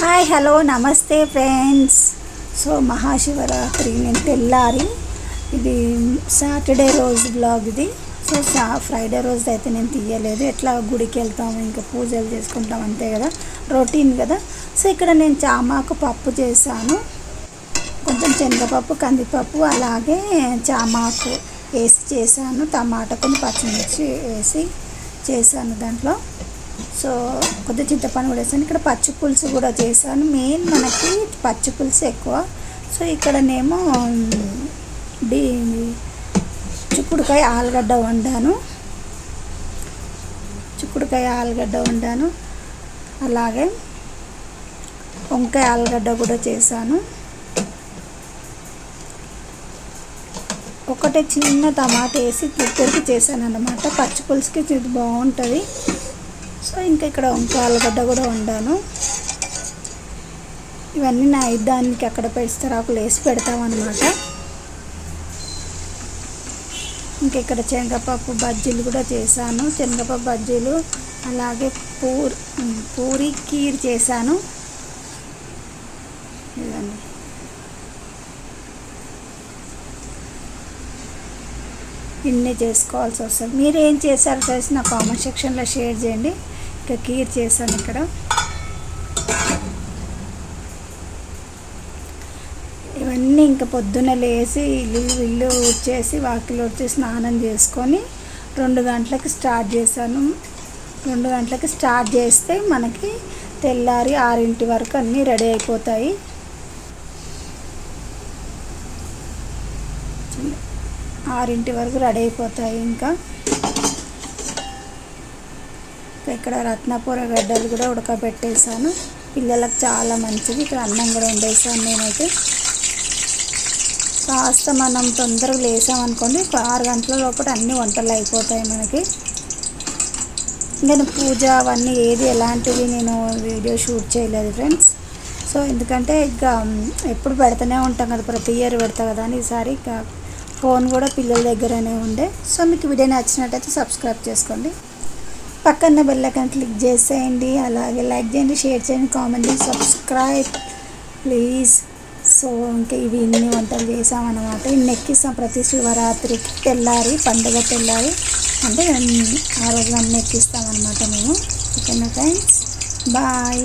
Hi hello నమస్తే friends. So Mahashivratri నేను తెల్లారి ఇది సాటర్డే రోజు బ్లాగ్ ఇది. సో సా ఫ్రైడే రోజు అయితే నేను తీయలేదు. ఎట్లా గుడికి వెళ్తాము ఇంకా పూజలు చేసుకుంటాం అంతే కదా రొటీన్ కదా. సో ఇక్కడ నేను చామాకు పప్పు చేశాను. కొంచెం శనగపప్పు కందిపప్పు అలాగే చామాకు వేసి చేశాను. టమాటా కొన్ని పచ్చిమిర్చి వేసి చేశాను దాంట్లో. సో కొద్ది చింతపండు కూడా వేసాను. ఇక్కడ పచ్చి పులుసు కూడా చేశాను. మెయిన్ మనకి పచ్చి పులుసు ఎక్కువ. సో ఇక్కడనేమో డి చిక్కుడుకాయ ఆలుగడ్డ వండాను. చిక్కుడుకాయ ఆలుగడ్డ వండాను. అలాగే వంకాయ ఆలుగడ్డ కూడా చేశాను. ఒకటే చిన్న టమాటా వేసి ప్రిపేర్కి చేశాను అనమాట పచ్చి పులుసుకి ఇది బాగుంటుంది. సో ఇంకా ఇక్కడ ఆలుగడ్డ కూడా వండాను ఇవన్నీ నా దానికి అక్కడ పెస్తరాకులు వేసి పెడతామన్నమాట ఇంకా ఇక్కడ శనగపప్పు బజ్జీలు కూడా చేశాను. శనగపప్పు బజ్జీలు అలాగే పూరి పూరి కీర్ చేశాను. ఇదండి ఇన్ని చేసుకోవాల్సి వస్తుంది. మీరు ఏం చేశారో తెలిసి నా కామెంట్ సెక్షన్లో షేర్ చేయండి. ఇంకా కీర్ చేశాను ఇక్కడ. ఇవన్నీ ఇంకా పొద్దున్న లేచి ఇల్లు ఇల్లు వచ్చేసి వాకిలు వచ్చి స్నానం చేసుకొని రెండు గంటలకు స్టార్ట్ చేశాను. రెండు గంటలకి స్టార్ట్ చేస్తే మనకి తెల్లారి ఆరింటి వరకు అన్నీ రెడీ అయిపోతాయి. ఆరింటి వరకు రెడీ అయిపోతాయి ఇంకా. ఇక్కడ రత్నపూర గడ్డలు కూడా ఉడకబెట్టేసాను పిల్లలకు చాలా మంచిది. ఇక్కడ అన్నం కూడా వండేసాను నేనైతే. కాస్త మనం తొందరగా లేసామనుకోండి ఒక ఆరు గంటల లోపల అన్ని వంటలు అయిపోతాయి మనకి. నేను పూజ అవన్నీ ఏది ఎలాంటివి నేను వీడియో షూట్ చేయలేదు ఫ్రెండ్స్. సో ఎందుకంటే ఇక ఎప్పుడు పెడుతూనే ఉంటాం కదా ప్రతి ఇయర్ పెడతా కదా అని ఈసారి ఇక ఫోన్ కూడా పిల్లల దగ్గరనే ఉండే. సో మీకు వీడియో నచ్చినట్టయితే సబ్స్క్రైబ్ చేసుకోండి. పక్కన బెల్లకన్ క్లిక్ చేసేయండి. అలాగే లైక్ చేయండి షేర్ చేయండి కామెంట్ చేయండి సబ్స్క్రైబ్ ప్లీజ్. సో ఇంకా ఇవి ఇన్ని వంటలు చేసామన్నమాట ఇన్ని ఎక్కిస్తాం ప్రతి శివరాత్రికి తెల్లారి పండుగ తెల్లారి. అంటే ఆ రోజు అన్నీ ఎక్కిస్తామన్నమాట మేము. ఓకేనా ఫ్రెండ్స్ బాయ్